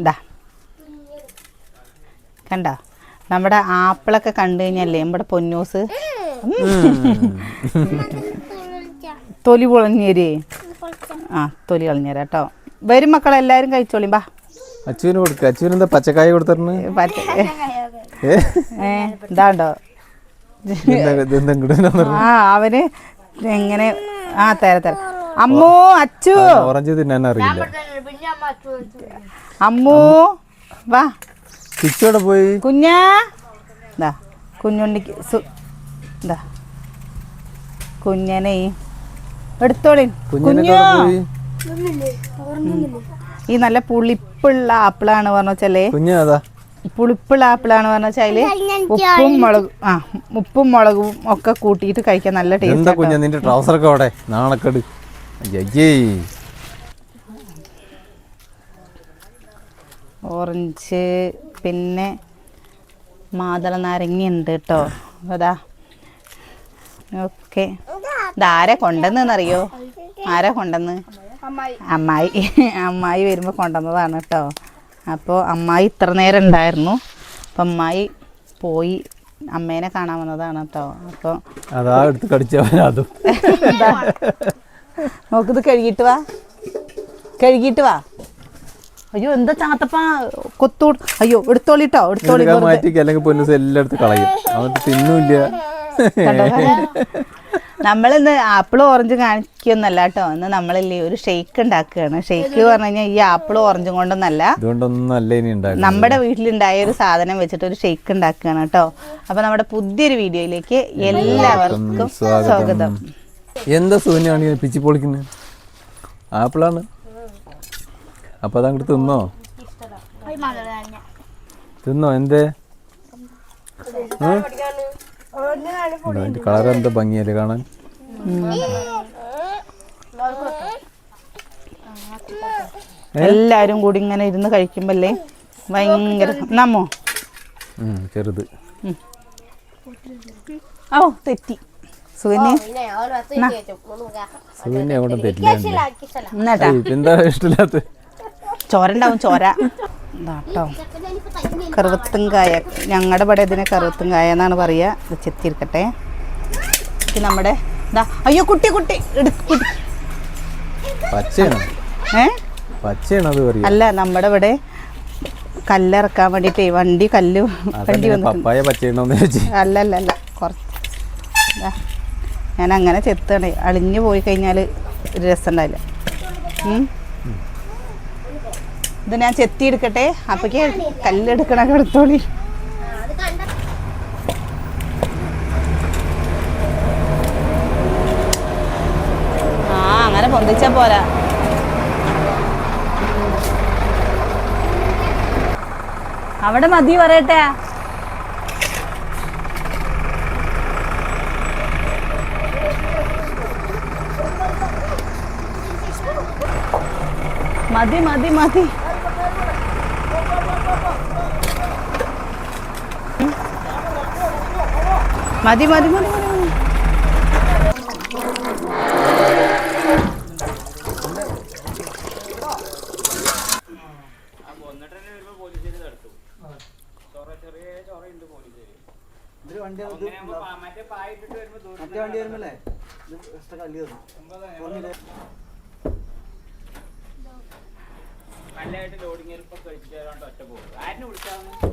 ഇതാ കണ്ട? നമ്മുടെ ആപ്പിളൊക്കെ കണ്ടു കഴിഞ്ഞല്ലേ? നമ്മുടെ പൊന്നൂസ്. തൊലി പൊളഞ്ഞേരേ. ആ തൊലി കളഞ്ഞേരാ കേട്ടോ. വരും മക്കളെല്ലാവരും കഴിച്ചോളി. ബാ. അച്ചുവിന് കൊടുക്കുക അച്ചുവിന് എന്താ പച്ചക്കായ കൊടുത്തിരുന്നു? ഇതാണ്ടോ? ആ അവന് എങ്ങനെ ആ തരാം തര. അമ്മോ അച്ചു. ഓറഞ്ച് തിന്നാൻ അറിയില്ല. അമ്മൂ വാ. ചിച്ചോടെ പോയി? കുഞ്ഞാ. ഇതാ കുഞ്ഞുണ്ണിക്ക് സു ദാ. കുഞ്ഞനെ എടുത്തോളി. കുഞ്ഞോ. ഈ നല്ല പുളിപ്പുള്ള ആപ്പിളാണ് പറഞ്ഞേ വെച്ചാലേ കുഞ്ഞു അതാ പുളിപ്പുള്ള ആപ്പിളാണ് പറഞ്ഞാൽ വെച്ചാൽ ഉപ്പും മുളകും ആ ഉപ്പും മുളകും ഒക്കെ കൂട്ടിയിട്ട് കഴിക്കാൻ നല്ല ടേസ്റ്റ് കുഞ്ഞ നിന്റെ ട്രൗസറൊക്കെ അവിടെ? നാണക്കെട്. അയ്യേ ഓറഞ്ച് പിന്നെ മാതള നാരങ്ങ ഉണ്ട് കേട്ടോ അതാ. ഓക്കെ. ഇതാരെ കൊണ്ടെന്നറിയോ ആരാ കൊണ്ടെന്ന് അമ്മായി. അമ്മായി വരുമ്പോൾ കൊണ്ടുവന്നതാണ് കേട്ടോ അപ്പോൾ അമ്മായി ഇത്ര നേരം ഉണ്ടായിരുന്നു. അപ്പം അമ്മായി പോയി അമ്മേനെ കാണാൻ വന്നതാണ് കേട്ടോ അപ്പോൾ അതാ എടുത്ത് കടിച്ചവൻ അതും. നോക്കിത് കഴുകിയിട്ട് വാ. കഴുകിയിട്ട് വാ. അയ്യോ എന്താ ചാത്തപ്പാ? കൊത്തൂ അയ്യോ എടുത്തോളിട്ടോ എടുത്തോളി മാറ്റിക്ക് അല്ലെങ്കിൽ പൊന്നൂസ് എല്ലായിടത്തും കളയും. അവന്നിട്ട് തിന്നൂല്ല നമ്മളിന്ന് ആപ്പിൾ ഓറഞ്ച് കാണിക്കൊന്നല്ല കേട്ടോ. ഇന്ന് നമ്മളില്ലേ ഒരു ഷെയ്ക്ക് ഉണ്ടാക്കുകയാണ്. ഷെയ്ക്ക് പറഞ്ഞു കഴിഞ്ഞാൽ ഈ ആപ്പിൾ ഓറഞ്ചും കൊണ്ടൊന്നല്ല. നമ്മുടെ വീട്ടിലുണ്ടായ ഒരു സാധനം വെച്ചിട്ട് ഒരു ഷെയ്ക്ക് ഉണ്ടാക്കുകയാണ് കേട്ടോ. അപ്പൊ നമ്മുടെ പുതിയൊരു വീഡിയോയിലേക്ക് എല്ലാവർക്കും സ്വാഗതം. എന്താ സൂന്യാണ് ഇങ്ങനെ പിച്ചി പൊളിക്കുന്നത് ആപ്പിളാണ്. അപ്പൊ അതങ്ങോട്ട് തിന്നോ? തിന്നോ? എന്തേ? അതിന്റെ കളർ എന്താ ഭംഗിയല്ലേ കാണാൻ? എല്ലാരും കൂടി ഇങ്ങനെ ഇരുന്ന് കഴിക്കുമ്പല്ലേ ഭയങ്കര നമ്മോ ചെറുത്. ഓ തെറ്റി. സുകന്യ സൂന്യ അങ്ങോട്ടും തെറ്റില്ല എന്താ ഇഷ്ടമില്ലാത്ത? ചോര ഉണ്ടാവും ചോര. ഇതാട്ടോ കറുവത്തുംകായ ഞങ്ങളുടെ ഇവിടെ ഇതിനെ കറുവത്തും കായ എന്നാണ് പറയുക ഇത് ചെത്തിയിരിക്കട്ടെ. ഇത് നമ്മുടെ ഇതാ. അയ്യോ കുട്ടി കുട്ടി. എടുക്ക് കുട്ടി. പച്ചയാണ്? ഏ? പച്ചയാണ് അല്ല നമ്മുടെ ഇവിടെ കല്ലിറക്കാൻ വേണ്ടിട്ടേ വണ്ടി കല്ല് വണ്ടി വന്നു അല്ല അല്ല അല്ല കുറച്ച് ദാ, ഞാൻ അങ്ങനെ ചെത്താണ്. അളിഞ്ഞു പോയി കഴിഞ്ഞാൽ ഒരു രസം ഉണ്ടാവില്ല ഇത് ഞാൻ ചെത്തി എടുക്കട്ടെ? അപ്പോഴേക്ക് കല്ലെടുക്കണൊക്കെ എടുത്തോളി ആ അങ്ങനെ പൊന്തിച്ച പോരാ. അവിടെ മതി പറയട്ടെ. മതി മതി മതി. മതി മതി മതി മറ്റേ വണ്ടി വരുമ്പോ മറ്റേ വണ്ടി വരുമ്പോ എക്സ്ട്രാ കല്ല് മതി മതി.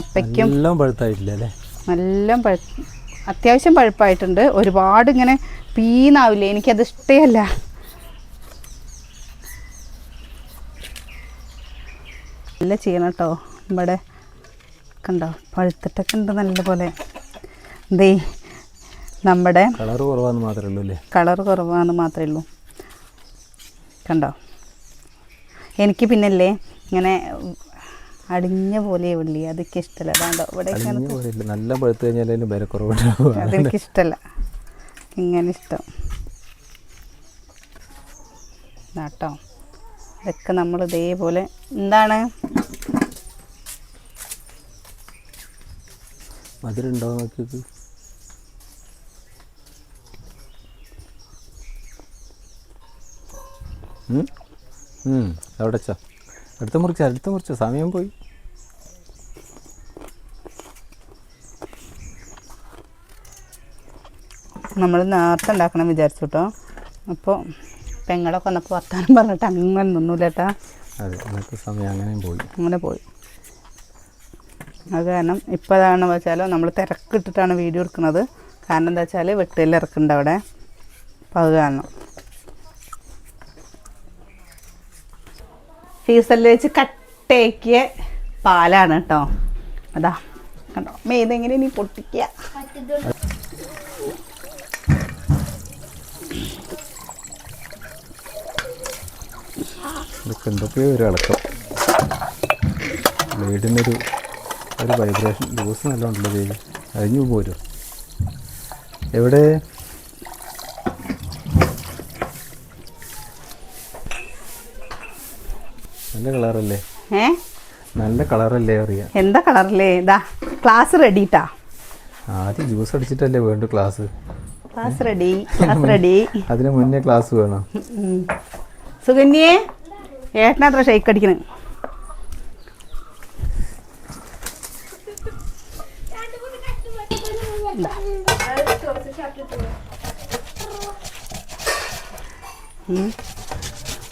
അപ്പയ്ക്കും എല്ലാം പഴുത്തായിട്ടില്ല അല്ലേ? നല്ല പഴു അത്യാവശ്യം പഴുപ്പായിട്ടുണ്ട്. ഒരുപാട് ഇങ്ങനെ പീന്നാവില്ലേ? എനിക്കത് ഇഷ്ടമല്ല നല്ല ചെയ്യണം കേട്ടോ ഇവിടെ കണ്ടോ? പഴുത്തിട്ടൊക്കെ ഉണ്ട് നല്ലപോലെ. ദേ നമ്മുടെ കളർ കുറവാന്ന് മാത്രമേ ഉള്ളൂ അല്ലേ? കളർ കുറവാന്ന് മാത്രമേ ഉള്ളൂ. കണ്ടോ? എനിക്ക് പിന്നല്ലേ ഇങ്ങനെ അടിഞ്ഞ പോലെ ഉള്ളി അതൊക്കെ ഇഷ്ടമല്ല അതുകൊണ്ട് ഇവിടെ നല്ല പഴുത്ത് കഴിഞ്ഞാലും വിലക്കുറവുണ്ടാവും അതെനിക്കിഷ്ടമല്ല ഇങ്ങനെ ഇഷ്ടം. കേട്ടോ അതൊക്കെ നമ്മൾ ഇതേപോലെ എന്താണ്? മധുരണ്ടോ നോക്കിയത് അവിടെ ചാ. അടുത്ത മുറിച്ച് അടുത്ത മുറിച്ച്. സമയം പോയി. നമ്മൾ നേരത്തെ ഉണ്ടാക്കണം വിചാരിച്ചു കേട്ടോ അപ്പോൾ പെങ്ങളൊക്കെ വന്നപ്പോൾ വർത്താനം പറഞ്ഞിട്ട് അങ്ങനെ നിന്നൂല കേട്ടാ അതെ അന്നത്തെ സമയം അങ്ങനെ പോയി. അങ്ങനെ പോയി. അത് കാരണം ഇപ്പോൾ അതാണെന്ന് വെച്ചാൽ നമ്മൾ തിരക്കിട്ടിട്ടാണ് വീഡിയോ എടുക്കുന്നത്. കാരണം എന്താ വെച്ചാൽ വെട്ടിലിറക്കുന്നുണ്ട് അവിടെ. അപ്പോൾ അത് കാരണം. ഫീസലിൽ വെച്ച് കട്ടയാക്കിയ പാലാണ് കേട്ടോ അതാ കണ്ടോ? മേതെങ്ങനെ നീ പൊട്ടിക്ക ഒരു ഇളക്കം. ബ്ലേഡിനൊരു ഒരു വൈബ്രേഷൻ. ലൂസ് നല്ല ഉണ്ടല്ലോ ചെയ്ത് അഴിഞ്ഞു പോരും? എവിടെ? നല്ല കളറല്ലേ? ഏ? നല്ല കളറല്ലേ അറിയാം. എന്താ കളറല്ലേ ഇതാ ക്ലാസ് റെഡിട്ടാ ആദ്യം ജ്യൂസ് അടിച്ചിട്ടല്ലേ വേണ്ടു class class ready class ready അതിന് മുന്നേ ക്ലാസ് വേണം. സുകന്യേ ഏട്ടനത്ര ഷെയ്ക്ക് അടിക്കണം.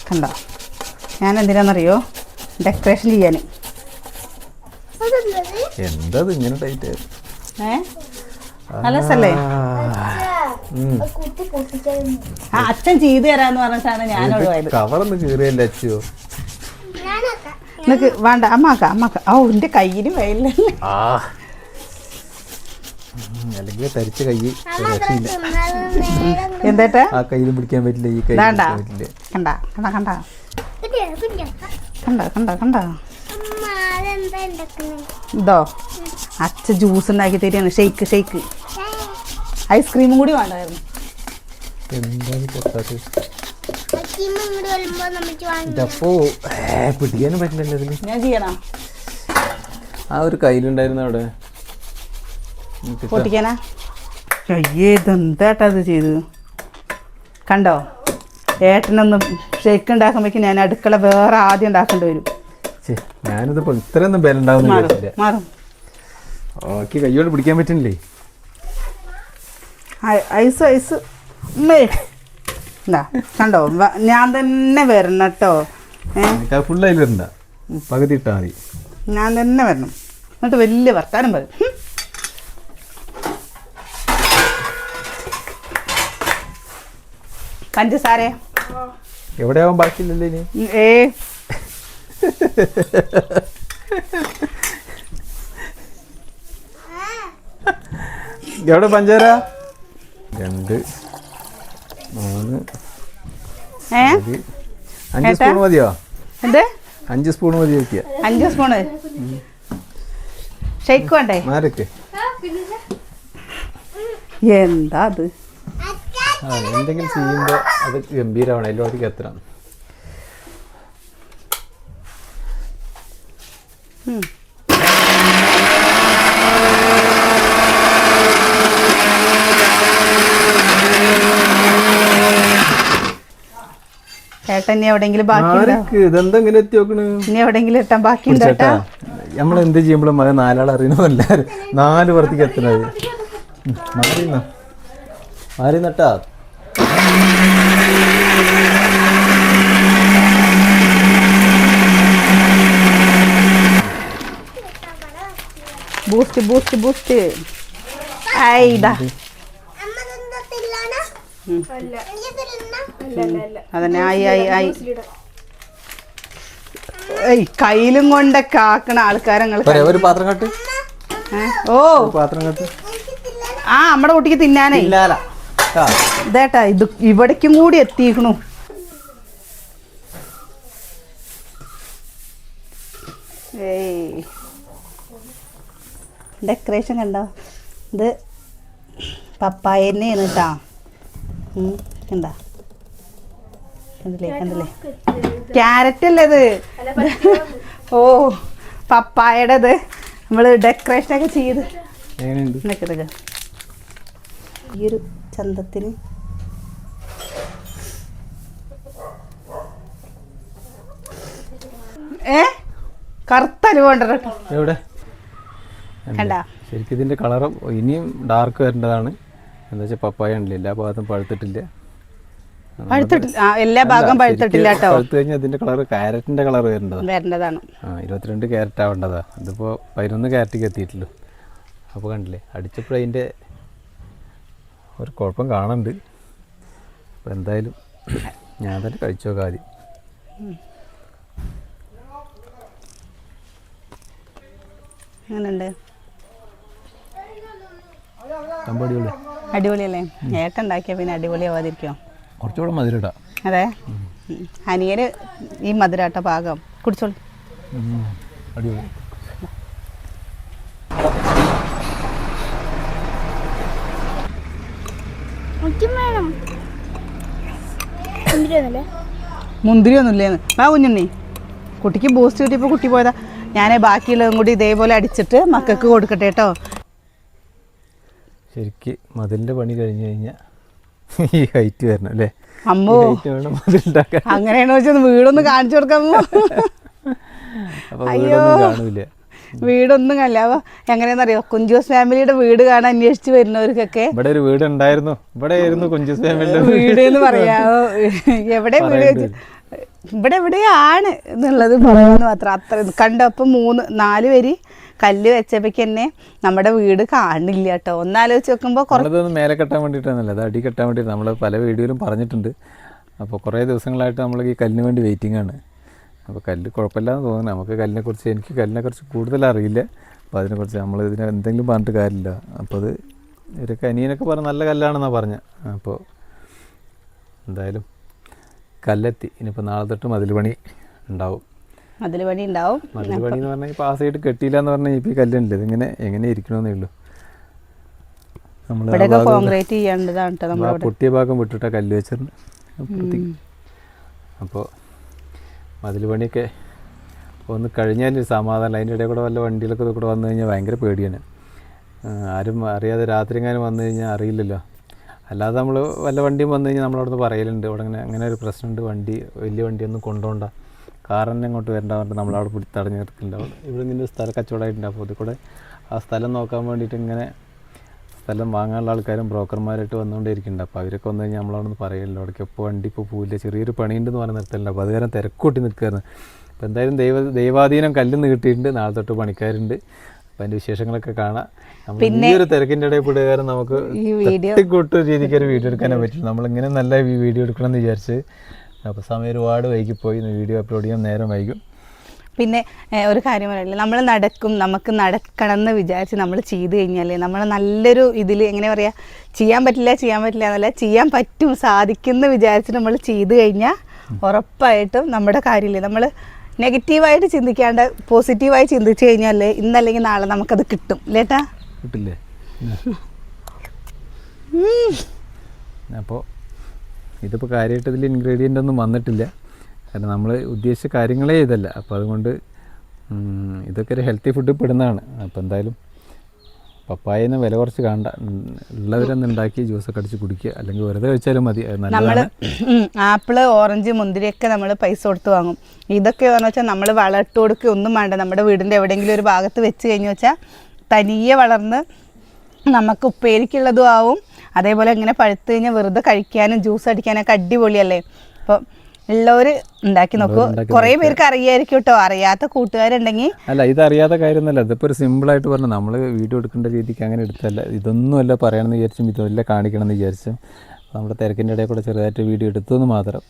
കണ്ടോ? ഞാൻ എന്തിനാണെന്നറിയോ ഡെക്കറേഷൻ ചെയ്യാൻ എന്താ ഇങ്ങനെ ടൈറ്റ് നല്ല ആ. അച്ഛൻ ചെയ്തു തരാന്ന് പറഞ്ഞിട്ടാണ് ഞാൻ ഒഴിവായത് കവറൊന്ന് കീറിയല്ലേ അച്ഛയോ ഞാനൊക്കെ. നിനക്ക് വേണ്ട അമ്മാക്ക അമ്മാക്ക. ഓ എന്റെ കയ്യിന് വെയിലല്ലേ അല്ലെങ്കിൽ തരിച്ച കൈ എന്തേട്ടാ ആ കയ്യിൽ പിടിക്കാൻ പറ്റില്ല ഈ കൈ കണ്ട കണ്ട കണ്ട. കണ്ട കണ്ട കണ്ട? ഇതോ അച്ഛ ജ്യൂസ് ഉണ്ടാക്കി തരികയാണ്. ഷെയ്ക്ക് ഷെയ്ക്ക് ഐസ്ക്രീമും കൂടി വേണ്ടായിരുന്നു. ഞാൻ ചെയ്യണോ? ആ ഒരു കയ്യിലുണ്ടായിരുന്നു അവിടെ. പൊട്ടിക്കാനാ? അയ്യേ ഇതെന്താട്ടാ അത് ചെയ്തു കണ്ടോ? ഏട്ടനൊന്ന് ഷെയ്ക്ക് ഉണ്ടാക്കുമ്പോഴേക്കും ഞാൻ അടുക്കള വേറെ ആദ്യം ഉണ്ടാക്കേണ്ടി വരും. ഛെ, ഞാനിതിപ്പോ ഇത്രയൊന്നും ബലം ഉണ്ടാവുന്നില്ല മാറും വിചാരിച്ചില്ല മാറും. ഓക്കെ കയ്യോട് പിടിക്കാൻ പറ്റുന്നില്ലേ ഐസ് ഐസ്. ഉമ്മേ. എന്താ കണ്ടോ? ഞാൻ തന്നെ വരണം കേട്ടോ. ഫുൾ അതിൽ വരണ്ട. പകുതി ഇട്ടാൽ മതി. ഞാൻ തന്നെ വരണം. എന്നിട്ട് വലിയ വർത്താനം പറയും. പഞ്ചസാര എവിടെയാവാൻ ബാക്കിയില്ലല്ലോ ഇനി? ഏ. എവിടെ പഞ്ചാര? രണ്ട് മൂന്ന് അഞ്ച്. സ്പൂൺ മതിയോ? എന്ത്? അഞ്ച് സ്പൂൺ മതി വെക്കുക അഞ്ച് സ്പൂണ്? ഷെയ്ക്ക് വേണ്ടേ? മാരൊക്കെ എന്താ അത്? എന്തെങ്കിലും ചെയ്യുമ്പോൾ അത് ഗംഭീരമാണ്. എല്ലാവർക്കും എത്ര നമ്മളെന്ത് ചേട്ടൻ എവിടെങ്കിലും ഇതെന്താ ഇങ്ങനെ എത്തി നോക്കണ്? ഇനി എവിടെങ്കിലും ചേട്ടാ? നമ്മൾ എന്ത് ചെയ്യുമ്പോഴും മകൻ നാലാൾ അറിയണോ എല്ലാവരും. നാല് പുറത്തേക്ക് എത്തണത്. മാറി നട്ടാ ബൂസ്റ്റ് ബൂസ്റ്റ് ബൂസ്റ്റ്. എനിക്ക് തിന്ന അതന്നെ ആയി ആയി ആയി ഏയ് കയ്യിലും കൊണ്ടൊക്കെ ആക്കണ ആൾക്കാരങ്ങൾ പോരെ, ഒരു പാത്രം കട്ട് ഓ പാത്രം കട്ട് ആ നമ്മുടെ കുട്ടിക്ക് തിന്നാനേ ഇല്ലാല ആ, ഇതേട്ടാ ഇത് ഇവിടേക്കും കൂടി എത്തിക്കണു ഏയ്. ഡെക്കറേഷൻ കണ്ടോ? ഇത് പപ്പായ തന്നെയാണ് കേട്ടാ എന്താ കണ്ടില്ലേ കണ്ടില്ലേ? ക്യാരറ്റ് അല്ലേ ഇത്? ഓ പപ്പായയുടെ ഇത് നമ്മൾ ഡെക്കറേഷനൊക്കെ ചെയ്ത്. ഈ ഒരു ചന്തത്തിന് ഏ? കറുത്ത അലുവ എവിടെ? കണ്ടാ? ശരിക്കും ഇതിന്റെ കളർ ഇനിയും ഡാർക്ക് വരേണ്ടതാണ്. എന്താ വെച്ചാൽ പപ്പായ ഉണ്ടല്ലോ എല്ലാ ഭാഗത്തും പഴുത്തിട്ടില്ല. പഴുത്തിട്ടില്ല. ആ എല്ലാ ഭാഗം പഴുത്തിട്ടില്ല കേട്ടോ. പഴുത്ത് കഴിഞ്ഞാൽ അതിന്റെ കളർ കാരറ്റിന്റെ കളർ വരേണ്ടതാണ് വരേണ്ടതാണ്. ആ ഇരുപത്തിരണ്ട് ക്യാരറ്റ് ആവേണ്ടതാ. അതിപ്പോ പതിനൊന്ന് ക്യാരറ്റിക്ക് എത്തിയിട്ടുള്ളൂ. അപ്പോൾ കണ്ടില്ലേ അടിച്ചപ്പോഴതിന്റെ ഒരു കുഴപ്പം കാണണ്ട് അപ്പോൾ എന്തായാലും ഞാൻ തന്നെ കഴിച്ചോ നോക്കാം ആദ്യം അങ്ങനെയുണ്ട്. കമ്പടിയുള്ളൂ അടിപൊളിയല്ലേ? ഏട്ടുണ്ടാക്കിയ പിന്നെ അടിപൊളിയാവാതിരിക്കോ കുറച്ചുകൂടെ മധുരടാ അതെ. അനിയന് ഈ മധുരാട്ട പാകം. കുടിച്ചോളൂ. അടിപൊളി. മുന്തിരി ഒന്നുമില്ലേന്ന് ആ കുഞ്ഞുണ്ണി. കുട്ടിക്ക് ബൂസ്റ്റ് കിട്ടിയപ്പോൾ കുട്ടി പോയതാ. ഞാൻ ബാക്കിയുള്ളതും കൂടി ഇതേപോലെ അടിച്ചിട്ട് മക്കൾക്ക് കൊടുക്കട്ടെ കേട്ടോ. ശരിക്ക് മതിലിന്റെ പണി കഴിഞ്ഞു കഴിഞ്ഞാൽ ഈ ഹൈറ്റ് വരണം അല്ലേ? അമ്മോ അങ്ങനെയാണോ വെച്ചാൽ വീടൊന്നും കാണിച്ചു കൊടുക്കാമോ അപ്പോൾ വീടൊന്നും അപ്പോൾ എങ്ങനെയാണെന്നറിയോ കുഞ്ചോസ് ഫാമിലിയുടെ വീട് കാണാൻ അന്വേഷിച്ച് വരുന്നവർക്കൊക്കെ ഇവിടെ ഒരു വീട് ഉണ്ടായിരുന്നു ഇവിടെ ആയിരുന്നു കുഞ്ചോസ് ഫാമിലിയുടെ വീട് എന്ന് പറയാമോ എവിടെ വീട് ഇവിടെ എവിടെയാണ് എന്നുള്ളത് പറയുന്നത് മാത്രം അത്ര കണ്ടപ്പോൾ മൂന്ന് നാല് വരി കല്ല് വെച്ചപ്പോഴേക്ക് തന്നെ നമ്മുടെ വീട് കാണില്ല കേട്ടോ. ഒന്നാലോചിച്ച് നോക്കുമ്പോൾ മേലെ കെട്ടാൻ വേണ്ടിയിട്ടാണല്ലോ. അത് അടി കെട്ടാൻ വേണ്ടിയിട്ട് നമ്മൾ പല വീഡിയോയിലും പറഞ്ഞിട്ടുണ്ട്. അപ്പോൾ കുറേ ദിവസങ്ങളായിട്ട് നമ്മൾ ഈ കല്ലിന് വേണ്ടി വെയിറ്റിംഗ് ആണ്. അപ്പോൾ കല്ല് കുഴപ്പമില്ലാന്ന് തോന്നുന്നു. നമുക്ക് കല്ലിനെക്കുറിച്ച് എനിക്ക് കല്ലിനെക്കുറിച്ച് കൂടുതൽ അറിയില്ല. അപ്പോൾ അതിനെക്കുറിച്ച് നമ്മൾ ഇതിനെ എന്തെങ്കിലും പറഞ്ഞിട്ട് കാര്യമില്ല. അപ്പോൾ അത് ഇവരൊക്കെ അനിയനൊക്കെ പറഞ്ഞ നല്ല കല്ലാണെന്നാണ് പറഞ്ഞത് അപ്പോൾ എന്തായാലും കല്ലെത്തി. ഇനിയിപ്പോൾ നാളെ തൊട്ട് മതിൽ പണി ഉണ്ടാവും. പണി ഉണ്ടാവും. മതിൽ പണി എന്ന് പറഞ്ഞാൽ ഇപ്പോൾ ആ സൈഡ് കെട്ടിയില്ല എന്ന് പറഞ്ഞാൽ ഇപ്പോൾ ഈ കല്ലുണ്ട്. ഇതിങ്ങനെ എങ്ങനെ ഇരിക്കണമെന്നേ ഉള്ളൂ. നമ്മൾ കോൺക്രീറ്റ് ചെയ്യേണ്ടതാണ് നമ്മൾ പൊട്ടിയ ഭാഗം വിട്ടിട്ട കല്ല് വെച്ചിട്ടുണ്ട് അപ്പോൾ മതിൽ പണിയൊക്കെ ഒന്ന് കഴിഞ്ഞാൽ സമാധാനം. അതിന്റെ ഇടയിൽ കൂടെ വല്ല വണ്ടികളൊക്കെ കൂടെ വന്നു കഴിഞ്ഞാൽ ഭയങ്കര പേടിയാണ്. ആരും അറിയാതെ രാത്രി എങ്ങാനും വന്നു കഴിഞ്ഞാൽ അറിയില്ലല്ലോ. അല്ലാതെ നമ്മൾ വല്ല വണ്ടിയും വന്നു കഴിഞ്ഞാൽ നമ്മളവിടുന്ന് പറയലുണ്ട്. ഇവിടെ അങ്ങനെ അങ്ങനെ ഒരു പ്രശ്നമുണ്ട്. വണ്ടി വലിയ വണ്ടിയൊന്നും കൊണ്ടുപോകണ്ട തന്നെ അങ്ങോട്ട് വരേണ്ട പറഞ്ഞിട്ട് നമ്മളവിടെ പിടി തടഞ്ഞു നിർത്തിണ്ടാവും ഇവിടെ ഒരു സ്ഥലം കച്ചവടമായിട്ടുണ്ട്. അപ്പോൾ ഇതിൽ ആ സ്ഥലം നോക്കാൻ വേണ്ടിയിട്ട് ഇങ്ങനെ സ്ഥലം വാങ്ങാനുള്ള ആൾക്കാരും ബ്രോക്കർമാരായിട്ട് വന്നുകൊണ്ടിരിക്കുന്നുണ്ട് അപ്പോൾ അവരൊക്കെ വന്നു കഴിഞ്ഞാൽ നമ്മളവിടുന്ന് പറയലുണ്ട്. അവിടേക്ക് ഇപ്പോൾ വണ്ടി ഇപ്പോൾ പോവില്ല. ചെറിയൊരു പണിയുണ്ടെന്ന് പറഞ്ഞ് നിർത്തലുണ്ട്. അപ്പോൾ അത് കാരണം തിരക്കൂട്ടി നിൽക്കുകയായിരുന്നു അപ്പോൾ എന്തായാലും ദൈവ ദൈവാധീനം കല്ലിന്ന് കിട്ടിയിട്ടുണ്ട്. നാളെ തൊട്ട് പണിക്കാരുണ്ട്. അതിന്റെ വിശേഷങ്ങളൊക്കെ കാണാം. പിന്നെ ഈ ഒരു തിരക്കിന്റെ ഇടയിൽ പെടുക നമുക്ക് തട്ടിക്കൂട്ട് രീതിക്ക് ഒരു വീഡിയോ എടുക്കാനേ പറ്റും നമ്മളിങ്ങനെ നല്ല ഈ വീഡിയോ എടുക്കണം എന്ന് വിചാരിച്ച് അപ്പോൾ സമയം ഒരുപാട് വൈകിപ്പോയി. വീഡിയോ അപ്ലോഡ് ചെയ്യാൻ നേരം വൈകും. പിന്നെ ഒരു കാര്യം പറയില്ല? നമ്മൾ നടക്കും നമുക്ക് നടക്കണം എന്ന് വിചാരിച്ച് നമ്മൾ ചെയ്ത് കഴിഞ്ഞാൽ നമ്മൾ നല്ലൊരു ഇതിൽ എങ്ങനെ പറയുക ചെയ്യാൻ പറ്റില്ല ചെയ്യാൻ പറ്റില്ല എന്നല്ല ചെയ്യാൻ പറ്റും സാധിക്കും എന്ന് വിചാരിച്ച് നമ്മൾ ചെയ്ത് കഴിഞ്ഞാൽ ഉറപ്പായിട്ടും നമ്മുടെ കാര്യമില്ലേ? നമ്മൾ നെഗറ്റീവായിട്ട് ചിന്തിക്കാണ്ട് പോസിറ്റീവായി ചിന്തിച്ചു കഴിഞ്ഞാൽ ഇന്നല്ലെങ്കിൽ നാളെ നമുക്കത് കിട്ടും. ലേട്ടാ കിട്ടില്ലേ? അപ്പോൾ ഇതിപ്പോൾ കാര്യമായിട്ട് ഇതിൽ ഇൻഗ്രീഡിയന്റ് ഒന്നും വന്നിട്ടില്ല. കാരണം നമ്മൾ ഉദ്ദേശിച്ച കാര്യങ്ങളേ ഇതല്ല. അപ്പോൾ അതുകൊണ്ട് ഇതൊക്കെ ഒരു ഹെൽത്തി ഫുഡ് പെടുന്നതാണ്. അപ്പോൾ എന്തായാലും പപ്പായന്ന് വില കുറച്ച് കാണണ്ട. ഉള്ളവരൊന്നും ഉണ്ടാക്കി ഉണ്ടാക്കി ജ്യൂസൊക്കെ അടിച്ച് കുടിക്കുക. അല്ലെങ്കിൽ വെറുതെ കഴിച്ചാലും മതി. നമ്മൾ ആപ്പിൾ ഓറഞ്ച് മുന്തിരിയൊക്കെ നമ്മൾ പൈസ കൊടുത്ത് വാങ്ങും. ഇതൊക്കെ എന്ന് വെച്ചാൽ നമ്മൾ വളമിട്ട് കൊടുക്കുക ഒന്നും വേണ്ട. നമ്മുടെ വീടിന്റെ എവിടെയെങ്കിലും ഒരു ഭാഗത്ത് വെച്ച് കഴിഞ്ഞു വെച്ചാൽ തനിയെ വളർന്ന് നമുക്ക് ഉപ്പേരിക്കുള്ളതും ആവും. അതേപോലെ ഇങ്ങനെ പഴുത്ത് കഴിഞ്ഞാൽ വെറുതെ കഴിക്കാനും ജ്യൂസ് അടിക്കാനൊക്കെ അടിപൊളിയല്ലേ? അപ്പോൾ ഉള്ളവർ ഉണ്ടാക്കി നോക്കൂ. കുറെ പേർക്ക് അറിയായിരിക്കും കേട്ടോ അറിയാത്ത കൂട്ടുകാരുണ്ടെങ്കിൽ അല്ല ഇത് അറിയാത്ത കാര്യമൊന്നുമല്ല. ഇതിപ്പോ ഒരു സിമ്പിൾ ആയിട്ട് പറഞ്ഞു നമ്മൾ വീഡിയോ എടുക്കേണ്ട രീതിക്ക് അങ്ങനെ എടുത്തല്ല ഇതൊന്നുമല്ല പറയണമെന്ന് വിചാരിച്ചും ഇതൊല്ല കാണിക്കണം എന്ന് വിചാരിച്ചും നമ്മുടെ തിരക്കിന്റെ ഇടയിൽ കൂടെ ചെറുതായിട്ട് വീഡിയോ എടുത്തു എന്ന് മാത്രം.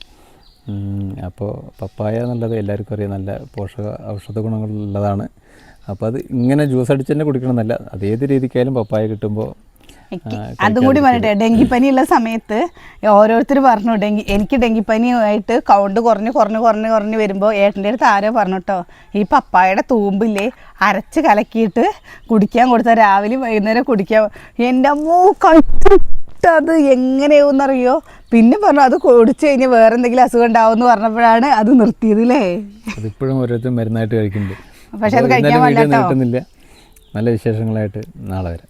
അപ്പോൾ പപ്പായ എന്നുള്ളത് എല്ലാവർക്കും അറിയാം. നല്ല പോഷക ഔഷധ ഗുണങ്ങളുള്ളതാണ്. അപ്പോൾ അത് ഇങ്ങനെ ജ്യൂസ് അടിച്ച് തന്നെ കുടിക്കണമെന്നല്ല. അത് ഏത് രീതിക്കായാലും പപ്പായ കിട്ടുമ്പോൾ അതും കൂടി പറഞ്ഞിട്ട് ഡെങ്കിപ്പനി ഉള്ള സമയത്ത് ഓരോരുത്തർ പറഞ്ഞു ഡെങ്കി എനിക്ക് ഡെങ്കിപ്പനിയായിട്ട് കൗണ്ട് കുറഞ്ഞ് കുറഞ്ഞ് കുറഞ്ഞ് കുറഞ്ഞ് വരുമ്പോൾ ഏട്ടന്റെ അടുത്ത് ആരോ പറഞ്ഞു കേട്ടോ ഈ പപ്പായയുടെ തൂമ്പില്ലേ അരച്ച് കലക്കിയിട്ട് കുടിക്കാൻ കൊടുത്താൽ രാവിലെ വൈകുന്നേരം കുടിക്കാൻ എന്റെ അമ്മോ കഴിച്ചിട്ടത് എങ്ങനെയാവുന്നറിയോ? പിന്നെ പറഞ്ഞു അത് കുടിച്ചു കഴിഞ്ഞാൽ വേറെ എന്തെങ്കിലും അസുഖം ഉണ്ടാവും എന്ന് പറഞ്ഞപ്പോഴാണ് അത് നിർത്തിയത് അല്ലേ അതിപ്പോഴും ഓരോരുത്തരും മരുന്നായിട്ട് കഴിക്കുന്നുണ്ട്. പക്ഷെ അത് കഴിക്കാൻ നല്ല വിശേഷങ്ങളായിട്ട് നാളെ വരാം.